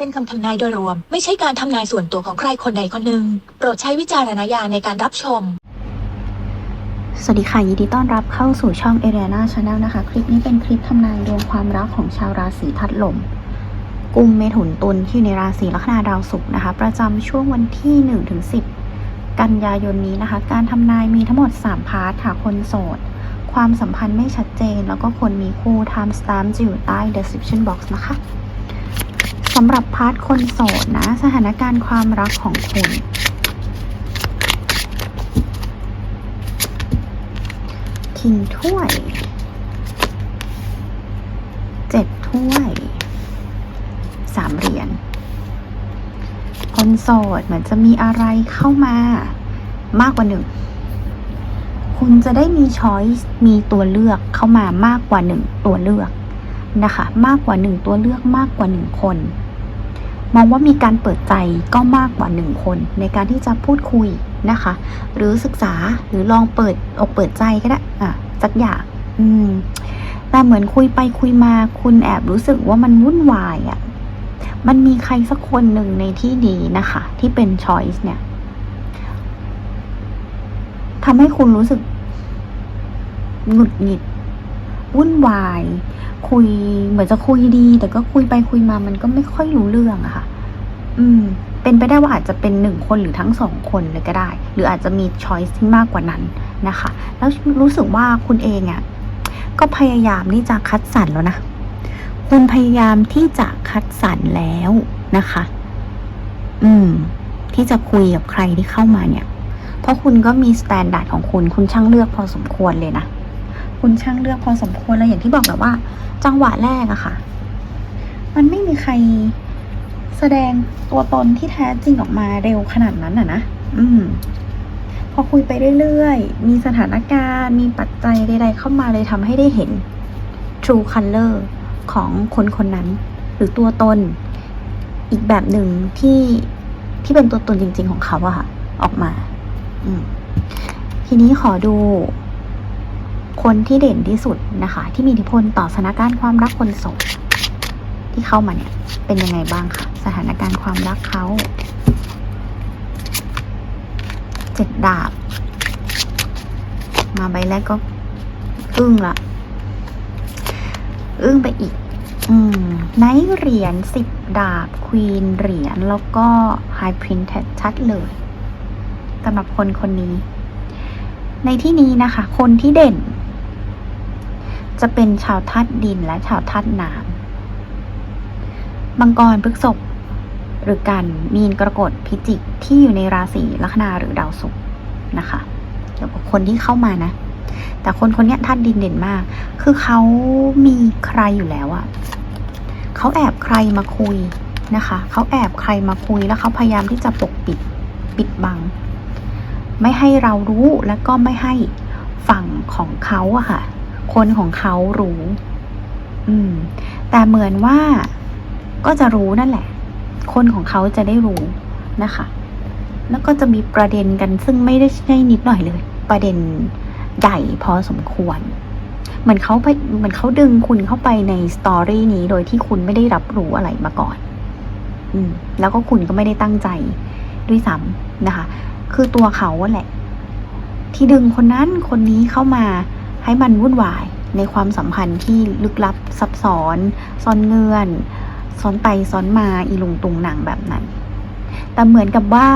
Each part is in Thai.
เป็นคำทำนายโดยรวม ไม่ใช่การทำนายส่วนตัวของใครคนใดคนหนึ่ง โปรดใช้วิจารณญาณในการรับชมสวัสดีค่ะ ยินดีต้อนรับเข้าสู่ช่อง a r i a n a Channel นะคะ คลิปนี้เป็นคลิปทำนายดวงความรักของชาวราศีทัดลมกุมเมถุนตุลที่อยู่ในราศีลัคนาดาวศุกร์นะคะ ประจำช่วงวันที่1-10 กันยายนนี้นะคะ การทำนายมีทั้งหมด 3 พาร์ทค่ะ คนโสด ความสัมพันธ์ไม่ชัดเจน แล้วก็คนมีคู่ time stamp จะอยู่ใต้ description box นะคะ สำหรับพาร์ทคนโสดนะ สถานการณ์ความรักของคุณคิงถ้วย เจ็ดถ้วย สามเหรียญ คนโสดเหมือนจะมีอะไรเข้ามามากกว่าหนึ่ง คุณจะได้มีช้อยส์มีตัวเลือกเข้ามามากกว่าหนึ่งตัวเลือก นะคะ มากกว่าหนึ่งตัวเลือกมากกว่าหนึ่งคน มองว่ามีการเปิดใจก็มากกว่าหนึ่งคน ในการที่จะพูดคุยนะคะ หรือศึกษาหรือลองเปิดอกเปิดใจก็ได้อะสักอย่างอืมแต่เหมือนคุยไปคุยมาคุณแอบรู้สึกว่ามันวุ่นวายอะ่ะ มันมีใครสักคนหนึ่งในที่นี้นะคะ ที่เป็นช้อยส์เนี่ยทำให้คุณรู้สึกหงุดหงิด วุ่นวาย คุยเหมือนจะคุยดี แต่ก็คุยไปคุยมามันก็ไม่ค่อยรู้เรื่องอะค่ะ อืม เป็นไปได้ว่าอาจจะเป็นหนึ่งคนหรือทั้งสองคนเลยก็ได้ หรืออาจจะมีช้อยส์ที่มากกว่านั้นนะคะ แล้วรู้สึกว่าคุณเองอะ่ะก็พยายามที่จะคัดสรรแล้วนะ คุณพยายามที่จะคัดสรรแล้วนะคะ อืม ที่จะคุยกับใครที่เข้ามาเนี่ย เพราะคุณก็มีสแตนดาร์ดของคุณ คุณช่างเลือกพอสมควรเลยนะ คุณช่างเลือกพอสมควรเลยอย่างที่บอกแบบว่า จังหวะแรกอะค่ะ มันไม่มีใครแสดงตัวตนที่แท้จริงออกมาเร็วขนาดนั้นอะนะอืม พอคุยไปเรื่อยๆ มีสถานการณ์ มีปัจจัยใดๆเข้ามาเลยทำให้ได้เห็น true color ของคนคนนั้น หรือตัวตน อีกแบบหนึ่งที่ที่เป็นตัวตนจริง ๆ ของเขาอะค่ะ ออกมา อืมทีนี้ขอดู คนที่เด่นที่สุดนะคะ ที่มีอิทธิพลต่อสถานการณ์ความรักคนโสดที่เข้ามาเนี่ยเป็นยังไงบ้างคะสถานการณ์ความรักเขาเจ็ดดาบ มาใบแรกก็อึ้งละอึ้งไปอีก อืมไนเหรียญสิบดาบควีนเหรียญแล้วก็ไฮพรินเทดชัดเลยสำหรับคนคนนี้ ในที่นี้นะคะ คนที่เด่น จะเป็นชาวธาตุดินและชาวธาตุน้ำมังกรพฤกษภหรือกันมีนกรกฎพิจิกที่อยู่ในราศีลัคนาหรือดาวศุกร์นะคะเกี่ยวกับคนที่เข้ามานะ แต่คนคนนี้ธาตุดินเด่นมาก คือเขามีใครอยู่แล้วอะเขาแอบใครมาคุยนะคะเขาแอบใครมาคุยแล้วเขาพยายามที่จะปกปิดปิดบัง ไม่ให้เรารู้แล้วก็ไม่ให้ฝั่งของเขาอะค่ะ คนของเขารู้ อืม แต่เหมือนว่าก็จะรู้นั่นแหละ คนของเขาจะได้รู้นะคะ แล้วก็จะมีประเด็นกันซึ่งไม่ได้ใช่นิดหน่อยเลย ประเด็นใหญ่พอสมควร เหมือนเขาไปเหมือนเขาดึงคุณเข้าไปในสตอรี่นี้โดยที่คุณไม่ได้รับรู้อะไรมาก่อน อืม แล้วก็คุณก็ไม่ได้ตั้งใจด้วยซ้ำนะคะ คือตัวเขาแหละ ที่ดึงคนนั้นคนนี้เข้ามา ให้มันวุ่นวายในความสัมพันธ์ที่ลึกลับซับซ้อนซ่อนเงื่อนซ้อนไปซ้อนมาอีลุงตุงหนังแบบนั้น แต่เหมือนกับว่า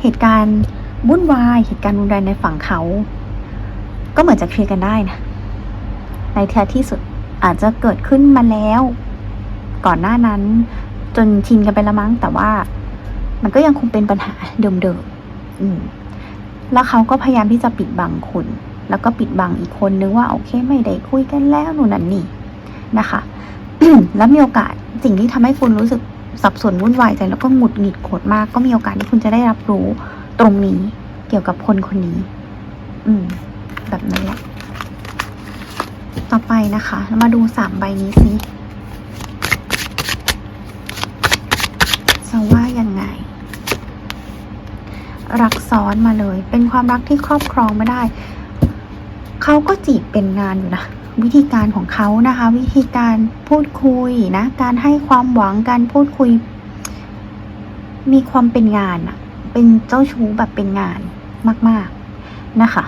เหตุการณ์วุ่นวาย เหตุการณ์รุนแรงในฝั่งเขา ก็เหมือนจะเคลียร์กันได้นะ ในแท้ที่สุดอาจจะเกิดขึ้นมาแล้ว ก่อนหน้านั้นจนชินกันไปละมั้ง แต่ว่ามันก็ยังคงเป็นปัญหาเดิมๆแล้วเขาก็พยายามที่จะปิดบังคุณ แล้วก็ปิดบังอีกคนนึงว่าโอเคไม่ได้คุยกันแล้วนู่นนั่นนี่นะคะ แล้วมีโอกาสสิ่งที่ทำให้คุณรู้สึกสับสนวุ่นวายใจแล้วก็หงุดหงิดโกรธมาก ก็มีโอกาสที่คุณจะได้รับรู้ตรงนี้เกี่ยวกับคนคนนี้ อืม แบบนั้นแหละ ต่อไปนะคะ มาดูสามใบนี้สิจะว่ายังไง รักซ้อนมาเลย เป็นความรักที่ครอบครองไม่ได้ เขาก็จีบเป็นงานอยู่นะวิธีการของเขานะคะ วิธีการพูดคุยนะการให้ความหวังการพูดคุย มีความเป็นงานอะเป็นเจ้าชู้แบบเป็นงานมาก ๆนะคะ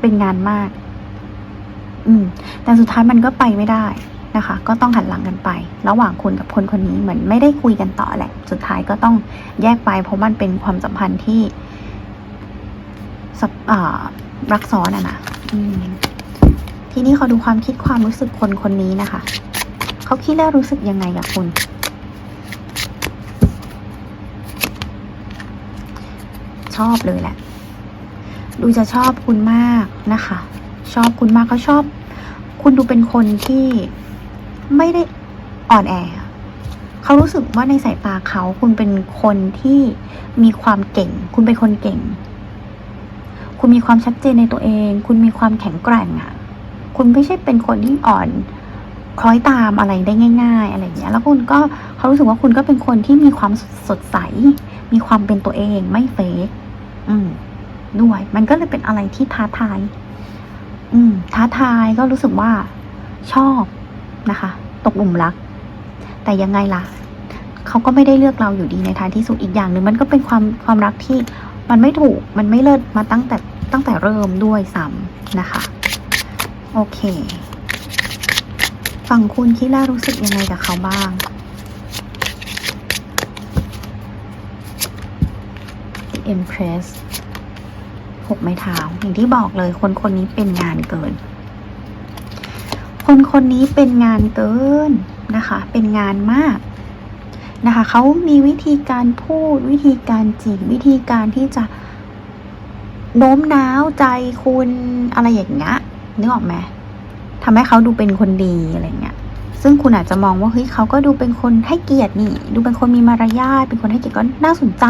เป็นงานมาก อืม แต่สุดท้ายมันก็ไปไม่ได้นะคะ ก็ต้องหันหลังกันไป ระหว่างคุณกับคนคนนี้เหมือนไม่ได้คุยกันต่อแหละ สุดท้ายก็ต้องแยกไปเพราะมันเป็นความสัมพันธ์ที่รักซ้อนอะนะ ทีนี้ขาดูความคิดความรู้สึกคนคนนี้นะคะ เขาคิดและรู้สึกยังไงกับคุณ ชอบเลยแหละ ดูจะชอบคุณมากนะคะ ชอบคุณมากเขาชอบ คุณดูเป็นคนที่ไม่ได้อ่อนแอเขารู้สึกว่าในสายตาเขาคุณเป็นคนที่มีความเก่ง คุณเป็นคนเก่ง คุณมีความชัดเจนในตัวเอง คุณมีความแข็งแกร่งอะคุณไม่ใช่เป็นคนที่อ่อนคล้อยตามอะไรได้ง่าย ๆ อะไรอย่างเงี้ย แล้วคุณก็เขารู้สึกว่าคุณก็เป็นคนที่มีความสดใส มีความเป็นตัวเองไม่เฟกอืม ด้วย มันก็เลยเป็นอะไรที่ท้าทาย อืม ท้าทายก็รู้สึกว่าชอบนะคะ ตกหลุมรัก แต่ยังไงล่ะเขาก็ไม่ได้เลือกเราอยู่ดีในท้ายที่สุดอีกอย่างหนึ่งมันก็เป็นความความรักที่มันไม่ถูกมันไม่เลิศมาตั้งแต่ ตั้งแต่เริ่มด้วยซ้ำนะคะ โอเค ฝั่งคุณคิดแล้วรู้สึกยังไงกับเขาบ้าง Impress หกไม้เท้าอย่างที่บอกเลยคนคนนี้เป็นงานเกิน คนคนนี้เป็นงานเกินนะคะ เป็นงานมากนะคะเขามีวิธีการพูดวิธีการจีบวิธีการที่จะ โน้มน้าวใจคุณอะไรอย่างเงี้ยนึกออกไหมทำให้เขาดูเป็นคนดีอะไรเงี้ย ซึ่งคุณอาจจะมองว่าเฮ้ยเขาก็ดูเป็นคนให้เกียรตินี่ ดูเป็นคนมีมารยาท เป็นคนให้เกียรติก็น่าสนใจ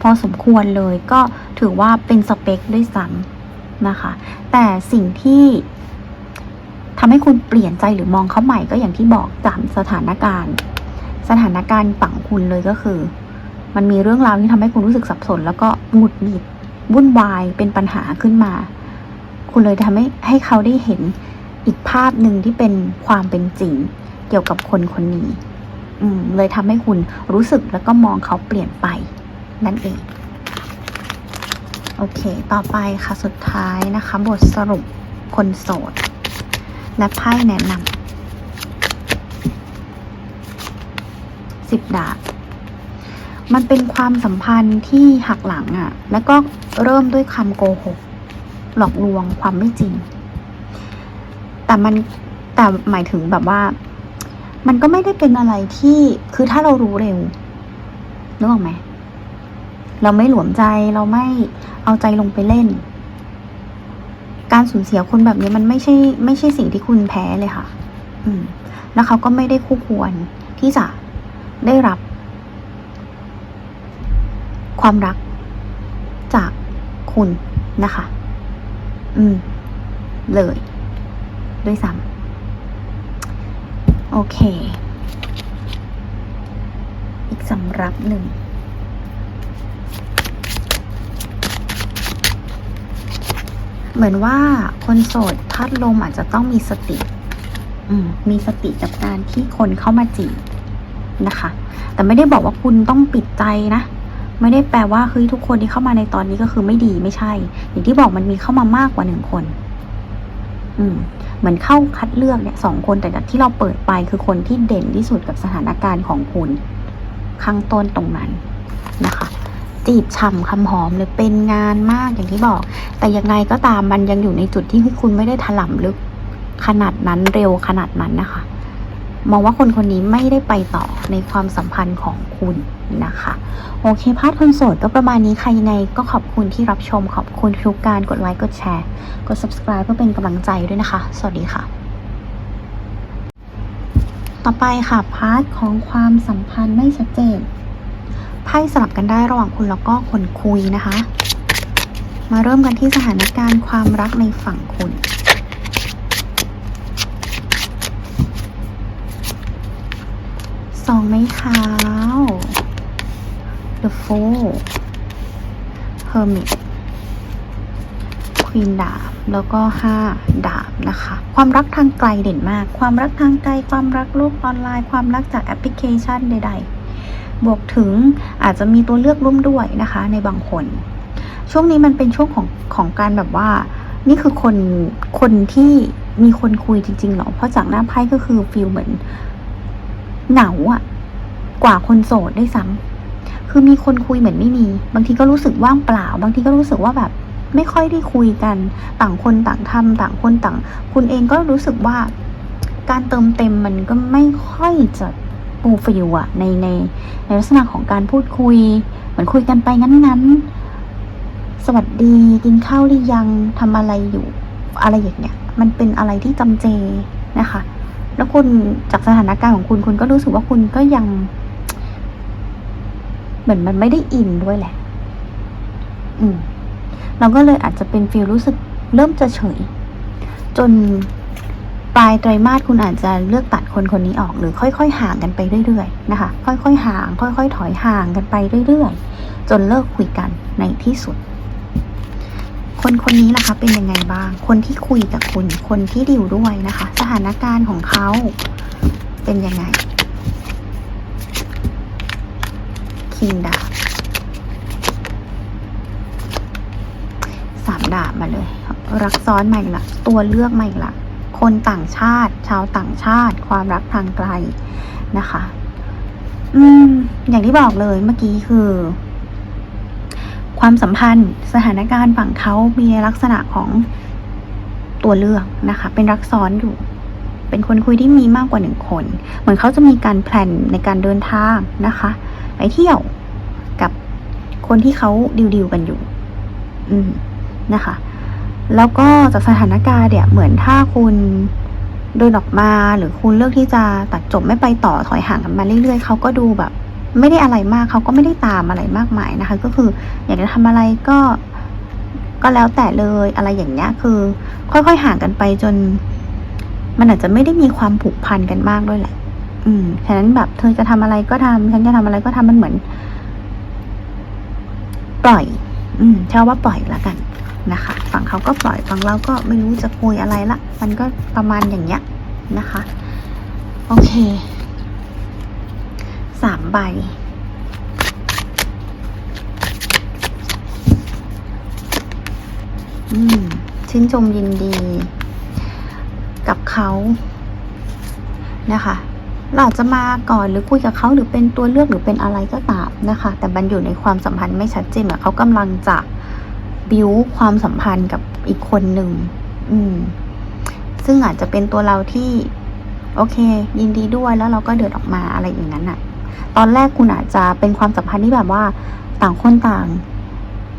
พอสมควรเลยก็ถือว่าเป็นสเปคด้วยซ้ำนะคะ แต่สิ่งที่ทำให้คุณเปลี่ยนใจหรือมองเขาใหม่ก็อย่างที่บอกตามสถานการณ์ สถานการณ์ฝั่งคุณเลยก็คือ มันมีเรื่องราวที่ทำให้คุณรู้สึกสับสน แล้วก็หงุดหงิด วุ่นวายเป็นปัญหาขึ้นมา คุณเลยทำให้ให้เขาได้เห็นอีกภาพหนึ่งที่เป็นความเป็นจริง เกี่ยวกับคนคนนี้ อืม เลยทำให้คุณรู้สึกแล้วก็มองเขาเปลี่ยนไป นั่นเอง โอเค ต่อไปค่ะสุดท้ายนะคะ บทสรุปคนโสด และไพ่แนะนำสิบดาบ มันเป็นความสัมพันธ์ที่หักหลังอะ่ะ แล้วก็เริ่มด้วยคำโกหก หลอกลวงความไม่จริง แต่มันแต่หมายถึงแบบว่า มันก็ไม่ได้เป็นอะไรที่คือถ้าเรารู้เร็วนึกออกไหมเราไม่หลวมใจเราไม่เอาใจลงไปเล่น การสูญเสียคนแบบนี้มันไม่ใช่ ไม่ใช่สิ่งที่คุณแพ้เลยค่ะ อืม แล้วเขาก็ไม่ได้คู่ควรที่จะได้รับ ความรักจากคุณนะคะ อืม เลย ด้วยซ้ำโอเค อีกสำรับหนึ่งเหมือนว่าคนโสดธาตุลมอาจจะต้องมีสติ อืม มีสติกับการที่คนเข้ามาจีบนะคะ แต่ไม่ได้บอกว่าคุณต้องปิดใจนะ ไม่ได้แปลว่าเฮ้ยทุกคนที่เข้ามาในตอนนี้ก็คือไม่ดีไม่ใช่ อย่างที่บอกมันมีเข้ามามากกว่าหนึ่งคน อืมเหมือนเข้าคัดเลือกเนี่ยสองคนแต่ที่เราเปิดไปคือคนที่เด่นที่สุดกับสถานการณ์ของคุณข้างต้นตรงนั้นนะคะจีบฉ่ำคำหอมเลยเป็นงานมากอย่างที่บอก แต่ยังไงก็ตามมันยังอยู่ในจุดที่คุณไม่ได้ถล่มลึกขนาดนั้นเร็วขนาดนั้นนะคะ มองว่าคนคนนี้ไม่ได้ไปต่อในความสัมพันธ์ของคุณนะคะโอเคพาร์ทคนโสดก็ประมาณนี้ใครยังไงก็ขอบคุณที่รับชมขอบคุณทุกการกดไลค์กดแชร์ กด subscribe เพื่อเป็นกำลังใจด้วยนะคะ สวัสดีค่ะ ต่อไปค่ะพาร์ทของความสัมพันธ์ไม่ชัดเจนไพ่สลับกันได้ระหว่างคุณแล้วก็คนคุยนะคะ มาเริ่มกันที่สถานการณ์ความรักในฝั่งคุณ สองไม้เท้า The Fool Hermit ควีนดาบ แล้วก็ห้าดาบนะคะ ความรักทางไกลเด่นมาก ความรักทางไกล ความรักโลกออนไลน์ ความรักจากแอปพลิเคชันใด ๆ บวกถึงอาจจะมีตัวเลือกร่วมด้วยนะคะในบางคน ช่วงนี้มันเป็นช่วงของของการแบบว่า นี่คือคนคนที่มีคนคุยจริงๆหรอ เพราะจากหน้าไพ่ก็คือฟีลเหมือน เหงาอะกว่าคนโสดได้วยซ้ำคือมีคนคุยเหมือนไม่มี บางทีก็รู้สึกว่างเปล่า บางทีก็รู้สึกว่าแบบ ไม่ค่อยได้คุยกัน ต่างคนต่างทำต่างคนต่าง คุณเองก็รู้สึกว่า การเติมเต็มมันก็ไม่ค่อยจะปูฟิลอะในในในลักษณะของการพูดคุย เหมือนคุยกันไปงั้นๆ สวัสดีกินข้าวหรือยังทำอะไรอยู่ อะไรอย่างเงี้ย มันเป็นอะไรที่จำเจนะคะ แล้วคุณจากสถานการณ์ของคุณคุณก็รู้สึกว่าคุณก็ยัง เหมือนมันไม่ได้อินด้วยแหละ อืม เราก็เลยอาจจะเป็นฟีลรู้สึกเริ่มจะเฉย จนปลายไตรมาสคุณอาจจะเลือกตัดคนคนนี้ออกหรือค่อยๆ ห่างกันไปเรื่อยๆนะคะ ค่อยๆห่าง ค่อย ๆ ถอยห่างกันไปเรื่อยๆ จนเลิกคุยกันในที่สุด คนคนนี้ล่ะคะเป็นยังไงบ้าง คนที่คุยกับคุณ คนที่ดิวด้วยนะคะ สถานการณ์ของเขาเป็นยังไงคิงดาบสามดาบมาเลย รักซ้อนมาอีกละตัวเลือกมาอีกละคนต่างชาติ ชาวต่างชาติ ความรักทางไกลนะคะ อืม อย่างที่บอกเลยเมื่อกี้คือ ความสัมพันธ์ สถานการณ์ฝั่งเขามีลักษณะของตัวเลือกนะคะ เป็นรักซ้อนอยู่ เป็นคนคุยที่มีมากกว่าหนึ่งคน เหมือนเขาจะมีการแพลนในการเดินทางนะคะ ไปเที่ยวกับคนที่เขาดิวดิวๆกันอยู่ อืมนะคะ แล้วก็จากสถานการณ์เนี่ย เหมือนถ้าคุณเดินออกมาหรือคุณเลือกที่จะตัดจบไม่ไปต่อถอยห่างกันมาเรื่อยๆเขาก็ดูแบบ ไม่ได้อะไรมากเขาก็ไม่ได้ตามอะไรมากมายนะคะ ก็คืออยากจะทำอะไรก็ก็แล้วแต่เลยอะไรอย่างเงี้ยคือ ค่อยๆห่างกันไปจน มันอาจจะไม่ได้มีความผูกพันกันมากด้วยแหละ อืมฉะนั้นแบบเธอจะทำอะไรก็ทำฉันจะทำอะไรก็ทำมันเหมือน ปล่อย อืมเชื่อว่าปล่อยละกันนะคะฝั่งเขาก็ปล่อยฝั่งเราก็ไม่รู้จะคุยอะไรละ มันก็ประมาณอย่างเงี้ยนะคะ โอเค สามใบ อืม ชื่นชมยินดี กับเขานะคะเราอาจจะมาก่อนหรือคุยกับเขาหรือเป็นตัวเลือกหรือเป็นอะไรก็ตามนะคะ แต่มันอยู่ในความสัมพันธ์ไม่ชัดเจนแบบเขากำลังจะบิวความสัมพันธ์กับอีกคนหนึ่งอืม ซึ่งอาจจะเป็นตัวเราที่ โอเค ยินดีด้วยแล้วเราก็เดินออกมาอะไรอย่างนั้นอะ ตอนแรกคุณอาจจะเป็นความสัมพันธ์ที่แบบว่าต่างคนต่าง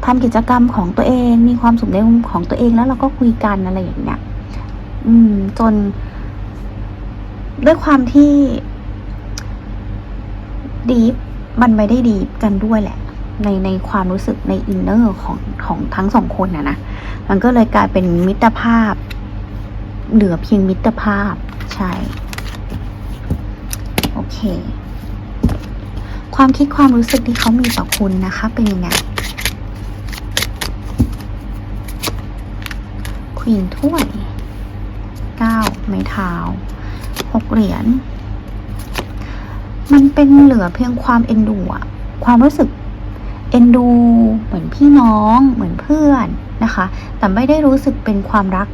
ทำกิจกรรมของตัวเอง มีความสุขในมุมของตัวเองแล้วเราก็คุยกันอะไรอย่างเงี้ยอืม จน ด้วยความที่ดีฟมันไม่ได้ดีฟกันด้วยแหละ ในในความรู้สึกในอินเนอร์ของของทั้งสองคนนะนะมันก็เลยกลายเป็นมิตรภาพ เหลือเพียงมิตรภาพ ใช่ โอเค ความคิดความรู้สึกที่เขามีต่อคุณนะคะ เป็นยังไงควีนถ้วยเก้าไม้เท้าหกเหรียญมันเป็นเหลือเพียงความเอ็นดูอะความรู้สึกเอ็นดู เหมือนพี่น้อง เหมือนเพื่อนนะคะ แต่ไม่ได้รู้สึกเป็นความรัก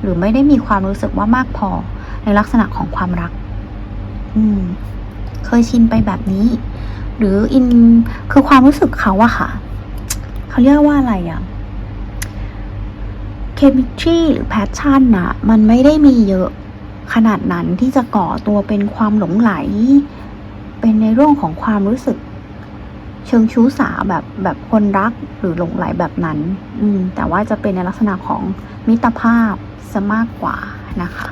หรือไม่ได้มีความรู้สึกว่ามากพอในลักษณะของความรัก อืม เคยชินไปแบบนี้ หรืออินคือความรู้สึกเขาอะค่ะ เขาเรียกว่าอะไรอะเคมิตรีหรือแพชชั่นอะมันไม่ได้มีเยอะขนาดนั้นที่จะก่อตัวเป็นความหลงไหล เป็นในเรื่องของความรู้สึก เชิงชู้สาวแบบแบบคนรักหรือหลงไหลแบบนั้น อืมแต่ว่าจะเป็นในลักษณะของมิตรภาพซะมากกว่านะคะ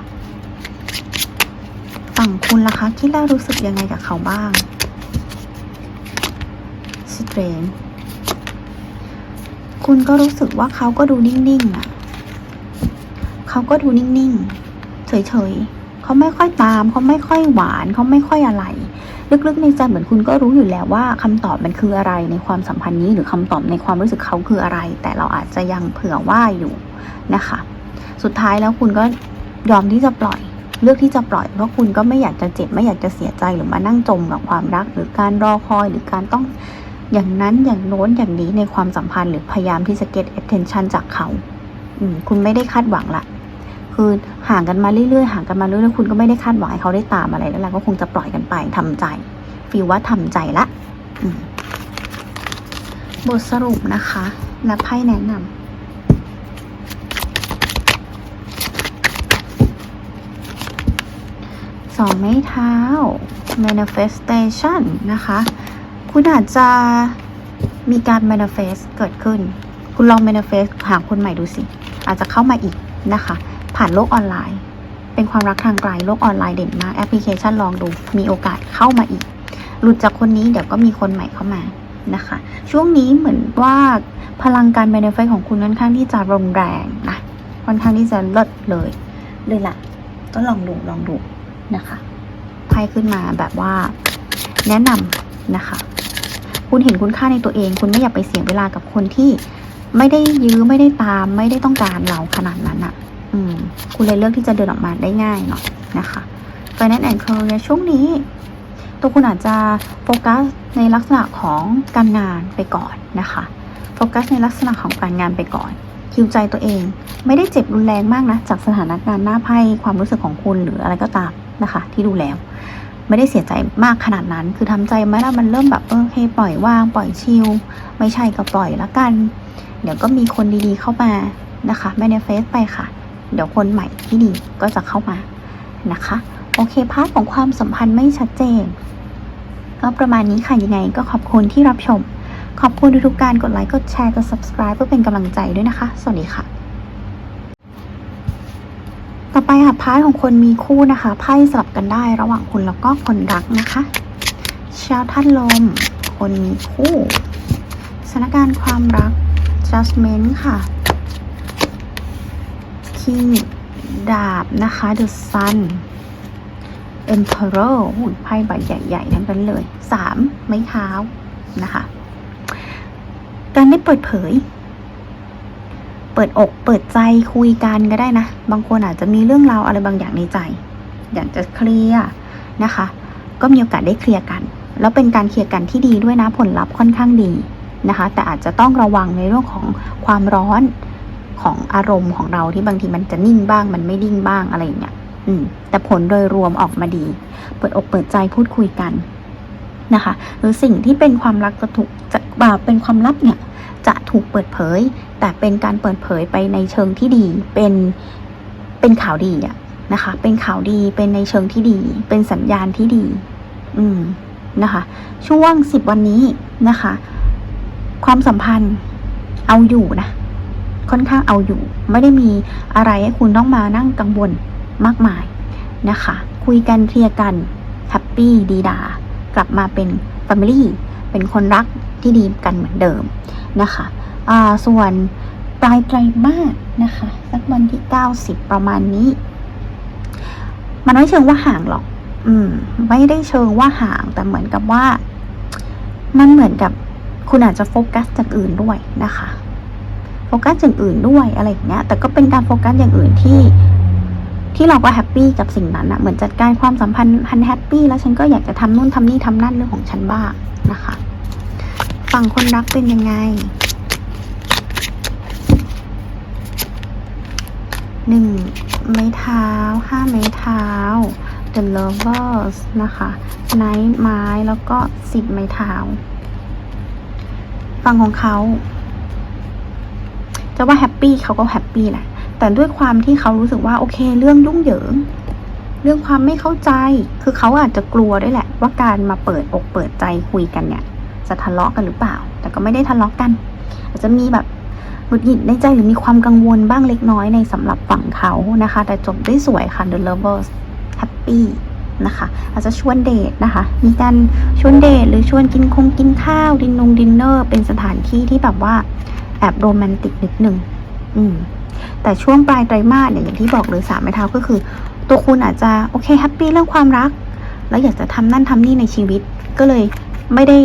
ฝั่งคุณล่ะคะคิดแล้วรู้สึกยังไงกับเขาบ้างสเตรนคุณก็รู้สึกว่าเขาก็ดูนิ่งๆอะเขาก็ดูนิ่งๆ เฉยๆเขาไม่ค่อยตามเขาไม่ค่อยหวานเขาไม่ค่อยอะไร ลึกๆในใจเหมือนคุณก็รู้อยู่แล้วว่าคำตอบมันคืออะไรในความสัมพันธ์นี้หรือคำตอบในความรู้สึกเขาคืออะไร แต่เราอาจจะยังเผื่อว่าอยู่นะคะ สุดท้ายแล้วคุณก็ยอมที่จะปล่อย เลือกที่จะปล่อยเพราะคุณก็ไม่อยากจะเจ็บไม่อยากจะเสียใจหรือมานั่งจมกับความรัก หรือการรอคอยหรือการต้องอย่างนั้นอย่างโน้นอย่างนี้ในความสัมพันธ์หรือพยายามที่จะ get attention จากเขา อืม คุณไม่ได้คาดหวังละคือห่างกันมาเรื่อยๆห่างกันมาเรื่อยๆคุณก็ไม่ได้คาดหวังให้เขาได้ตามอะไรแล้วแหละก็คงจะปล่อยกันไปทำใจฟีลว่าทำใจละบทสรุปนะคะ และไพ่แนะนำ สองไม้เท้า manifestation นะคะ คุณอาจจะมีการ manifest เกิดขึ้น คุณลอง manifest หาคนใหม่ดูสิ อาจจะเข้ามาอีกนะคะ ผ่านโลกออนไลน์ เป็นความรักทางไกลโลกออนไลน์เด่นมาก แอปพลิเคชันลองดู มีโอกาสเข้ามาอีก หลุดจากคนนี้เดี๋ยวก็มีคนใหม่เข้ามานะคะ ช่วงนี้เหมือนว่าพลังการ benefit ของคุณค่อนข้างที่จะรุนแรงนะ ค่อนข้างที่จะเลิศเลยเลยล่ะ ก็ลองดูลองดู นะคะไพ่ขึ้นมาแบบว่าแนะนำนะคะ คุณเห็นคุณค่าในตัวเอง คุณไม่อยากไปเสียเวลากับคนที่ไม่ได้ยื้อไม่ได้ตาม ไม่ได้ต้องการเราขนาดนั้นอะ่ะ อืม คุณเลยเลือกที่จะเดินออกมาได้ง่ายหน่อยนะคะ Finance and Career ช่วงนี้ ตัวคุณอาจจะโฟกัสในลักษณะของการงานไปก่อนนะคะโฟกัสในลักษณะของการงานไปก่อนคิวใจตัวเอง ไม่ได้เจ็บรุนแรงมากนะ จากสถานการณ์หน้าไพ่ความรู้สึกของคุณหรืออะไรก็ตาม นะคะ ที่ดูแล้ว ไม่ได้เสียใจมากขนาดนั้น คือทำใจไหมล่ะมันเริ่มแบบเออโอเคปล่อยวางปล่อยชิลไม่ใช่ก็ปล่อยละกัน เดี๋ยวก็มีคนดีๆเข้ามานะคะ manifest ไปค่ะ เดี๋ยวคนใหม่ที่ดีก็จะเข้ามานะคะ โอเคพาร์ทของความสัมพันธ์ไม่ชัดเจน ก็ประมาณนี้ค่ะยังไงก็ขอบคุณที่รับชม ขอบคุณทุกๆการกดไลค์กดแชร์กด subscribe เพื่อเป็นกำลังใจด้วยนะคะ สวัสดีค่ะ ต่อไปค่ะไพาร์ทของคนมีคู่นะคะไพ่สลับกันได้ระหว่างคุณแล้วก็คนรักนะคะชาวท่านลม คนมีคู่สถานการณ์ความรัก judgment ค่ะ king ดาบนะคะ the sun emperor อุ้ยไพ่ใบใหญ่ๆ ทั้งนั้นเลยสามไม้เท้านะคะ การได้เปิดเผย เปิดอกเปิดใจคุยกันก็ได้นะ บางคนอาจจะมีเรื่องราวอะไรบางอย่างในใจ อยากจะเคลียร์นะคะ ก็มีโอกาสได้เคลียร์กัน แล้วเป็นการเคลียร์กันที่ดีด้วยนะผลลัพธ์ค่อนข้างดีนะคะ แต่อาจจะต้องระวังในเรื่องของความร้อนของอารมณ์ของเราที่บางทีมันจะนิ่งบ้าง มันไม่นิ่งบ้างอะไรอย่างเงี้ยอืมแต่ผลโดยรวมออกมาดี เปิดอกเปิดใจพูดคุยกัน นะคะ หรือสิ่งที่เป็นความรักจะถูกจะเป็นความลับเนี่ยจะถูกเปิดเผย แต่เป็นการเปิดเผยไปในเชิงที่ดี เป็นเป็นข่าวดีอะนะคะ เป็นข่าวดีเป็นในเชิงที่ดี เป็นสัญญาณที่ดี อืมนะคะ ช่วงสิบวันนี้นะคะ ความสัมพันธ์เอาอยู่นะค่อนข้างเอาอยู่ ไม่ได้มีอะไรให้คุณต้องมานั่งกังวลมากมายนะคะ คุยกันเคลียร์กันแฮปปี้ดีดา กลับมาเป็น Family เป็นคนรักที่ดีกันเหมือนเดิมนะคะส่วนปลายไตรมาสนะคะ สักวันที่90ประมาณนี้ มันไม่เชิงว่าห่างหรอก อืม ไม่ได้เชิงว่าห่างแต่เหมือนกับว่า มันเหมือนกับคุณอาจจะโฟกัสจากอื่นด้วยนะคะ โฟกัสอย่างอื่นด้วยอะไรอย่างเงี้ย แต่ก็เป็นการโฟกัสอย่างอื่นที่ ที่เราก็แฮปปี้กับสิ่งนั้นอะเหมือนจัดการความสัมพันธ์พันแฮปปี้แล้วฉันก็อยากจะทำนู่นทำนี่ทำนั่นเรื่องของฉันบ้างนะคะ ฝั่งคนรักเป็นยังไงหนึ่งไม้เท้าห้าไม้เท้า The Lovers นะคะไนท์ไม้แล้วก็สิบไม้เท้า ฝั่งของเขาจะว่าแฮปปี้เขาก็แฮปปี้แหละ แต่ด้วยความที่เขารู้สึกว่าโอเค เรื่องยุ่งเหยิง เรื่องความไม่เข้าใจ คือเขาอาจจะกลัวด้วยแหละ ว่าการมาเปิดอกเปิดใจคุยกันเนี่ย จะทะเลาะกันหรือเปล่า แต่ก็ไม่ได้ทะเลาะกัน อาจจะมีแบบหงุดหงิดในใจหรือมีความกังวลบ้างเล็กน้อยในสำหรับฝั่งเขานะคะ แต่จบได้สวยค่ะ The Lovers Happy นะคะ อาจจะชวนเดทนะคะ มีการชวนเดทหรือชวนกินคงกินข้าวดินนงดินเนอร์ เป็นสถานที่ที่แบบว่าแอบโรแมนติกนิดหนึ่งอืม แต่ช่วงปลายไตรมาสเนี่ยอย่างที่บอกเลยสามไม้เท้าก็คือ ตัวคุณอาจจะโอเคแฮปปี้เรื่องความรัก แล้วอยากจะทำนั่นทำนี่ในชีวิต ก็เลยไม่ได้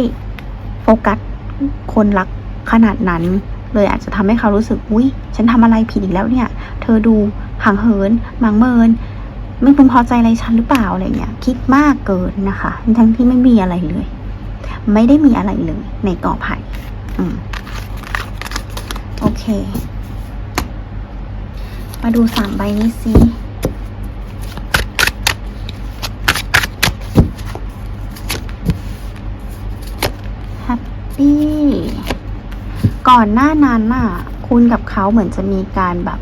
โฟกัสคนรักขนาดนั้น เลยอาจจะทำให้เขารู้สึกอุ้ยฉันทำอะไรผิดอีกแล้วเนี่ย เธอดูห่างเหินหมางเมินไม่พึงพอใจอะไรฉันหรือเปล่าอะไรเงี้ยคิดมากเกินนะคะ ทั้งที่ไม่มีอะไรเลย ไม่ได้มีอะไรเลยในกอไผ่อืมโอเค มาดูสามใบนี้สิแฮปปี้ ก่อนหน้านั้นน่ะ คุณกับเขาเหมือนจะมีการแบบ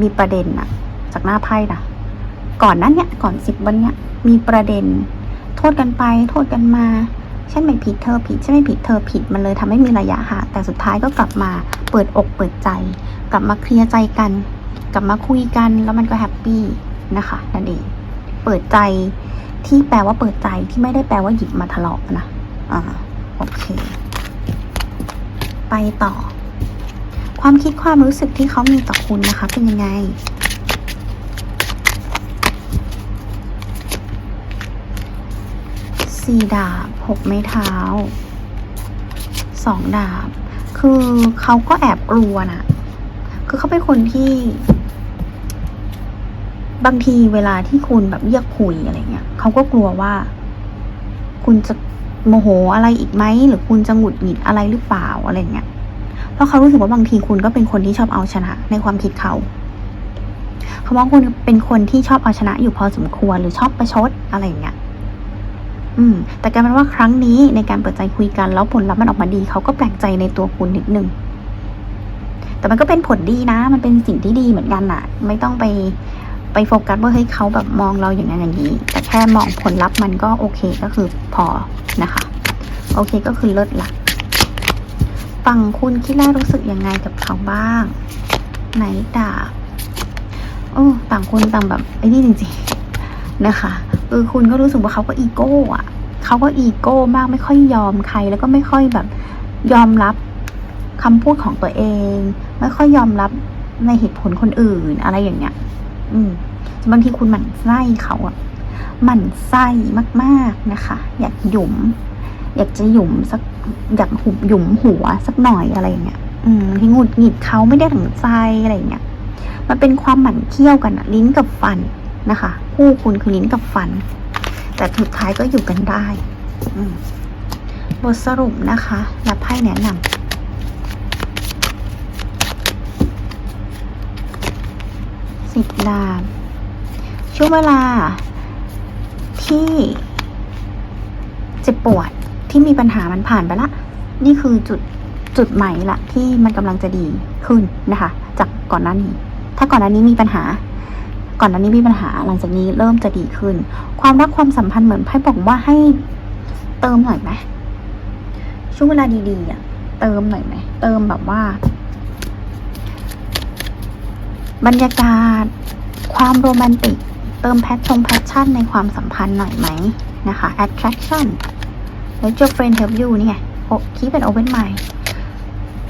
มีประเด็นน่ะ จากหน้าไพ่นะก่อนนั้นเนี่ย ก่อนสิบวันเนี้ยมีประเด็น โทษกันไป โทษกันมาฉันไม่ผิดเธอผิดฉันไม่ผิดเธอผิดมันเลยทำให้มีระยะห่างแต่สุดท้ายก็กลับมาเปิดอกเปิดใจ กลับมาเคลียร์ใจกัน กลับมาคุยกันแล้วมันก็แฮปปี้นะคะนั่นเอง เปิดใจที่แปลว่าเปิดใจที่ไม่ได้แปลว่าหยิบมาทะเลาะนะ อ่า โอเค ไปต่อ ความคิดความรู้สึกที่เขามีต่อคุณนะคะ เป็นยังไง สี่ดาบหกไม้เท้า สองดาบ คือเขาก็แอบกลัวนะ คือเขาเป็นคนที่ บางทีเวลาที่คุณแบบเรียกคุยอะไรเงี้ยเขาก็กลัวว่า คุณจะโมโหอะไรอีกไหมหรือคุณจะหงุดหงิดอะไรหรือเปล่าอะไรเงี้ยเพราะเขารู้สึกว่าบางทีคุณก็เป็นคนที่ชอบเอาชนะในความคิดเขาเขามองคุณเป็นคนที่ชอบเอาชนะอยู่พอสมควรหรือชอบประชดอะไรเงี้ยอืม แต่กลายเป็นว่าครั้งนี้ในการเปิดใจคุยกันแล้วผลลัพธ์มันออกมาดีเขาก็แปลกใจในตัวคุณนิดนึงแต่มันก็เป็นผลดีนะ มันเป็นสิ่งที่ดีเหมือนกันน่ะไม่ต้องไป ไปโฟกัสว่าเฮ้ยเขาแบบมองเราอย่างนั้นอย่างนี้ แต่แค่มองผลลัพธ์มันก็โอเคก็คือพอนะคะ โอเคก็คือเลิศละฝั่งคุณคิดแรกรู้สึกยังไงกับเขาบ้าง ไหนดาบโอ้ต่างคนต่างแบบไอ้นี่จริงๆนะคะเออคุณก็รู้สึกว่าเขาก็อีโก้อะเขาก็อีโก้มากไม่ค่อยยอมใคร แล้วก็ไม่ค่อยแบบยอมรับคำพูดของตัวเอง ไม่ค่อยยอมรับในเหตุผลคนอื่นอะไรอย่างเงี้ย อืม บางทีคุณหมั่นไส้เขาอะหมั่นไส้มากๆนะคะ อยากหยุม อยากจะหยุมสักอยากหุบหยุมหัวสักหน่อยอะไรอย่างเงี้ย อืมที่งุดหงิดเขาไม่ได้ถึงใจอะไรอย่างเงี้ยมันเป็นความหมั่นเคี้ยวกันอะลิ้นกับฟันนะคะ คู่คุณคือลิ้นกับฟัน แต่สุดท้ายก็อยู่กันได้อืมบทสรุปนะคะและไพ่แนะนำสิบดาบ ช่วงเวลาที่เจ็บปวดที่มีปัญหามันผ่านไปละ นี่คือจุดจุดใหม่ละที่มันกำลังจะดีขึ้นนะคะ จากก่อนหน้านี้ ถ้าก่อนหน้านี้มีปัญหา ก่อนหน้านี้มีปัญหาหลังจากนี้เริ่มจะดีขึ้น ความรักความสัมพันธ์เหมือนไพ่บอกว่าให้เติมหน่อยไหมช่วงเวลาดีๆอะเติมหน่อยไหมเติมแบบว่า บรรยากาศ ความโรแมนติก เติมแพชชงแพชชั่นในความสัมพันธ์หน่อยไหมนะคะ attraction แล้ว your friend help you นี่ไงโอคีเป็น open mind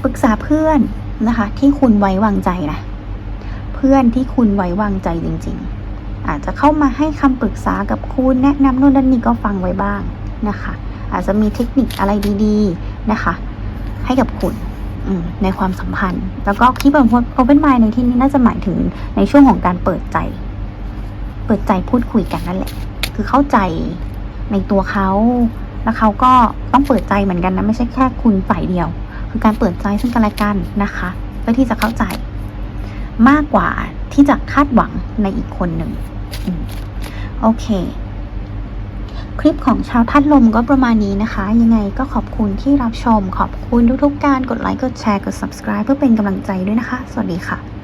ปรึกษาเพื่อนนะคะ ที่คุณไว้วางใจนะ เพื่อนที่คุณไว้วางใจจริง ๆ อาจจะเข้ามาให้คำปรึกษากับคุณแนะนำโน่นนั่นนี่ก็ฟังไว้บ้างนะคะ อาจจะมีเทคนิคอะไรดีๆนะคะ ให้กับคุณในความสัมพันธ์ แล้วก็คีเป็น open mind ในที่นี้น่าจะหมายถึงในช่วงของการเปิดใจ เปิดใจพูดคุยกันนั่นแหละ คือเข้าใจในตัวเขาแล้วเขาก็ต้องเปิดใจเหมือนกันนะไม่ใช่แค่คุณฝ่ายเดียว คือการเปิดใจซึ่งกันและกันนะคะเพื่อที่จะเข้าใจ มากกว่าที่จะคาดหวังในอีกคนหนึ่งอโอเค คลิปของชาวทัดลมก็ประมาณนี้นะคะ ยังไงก็ขอบคุณที่รับชม ขอบคุณทุกๆการกดไลค์กดแชร์กด subscribe เพื่อเป็นกำลังใจด้วยนะคะ สวัสดีค่ะ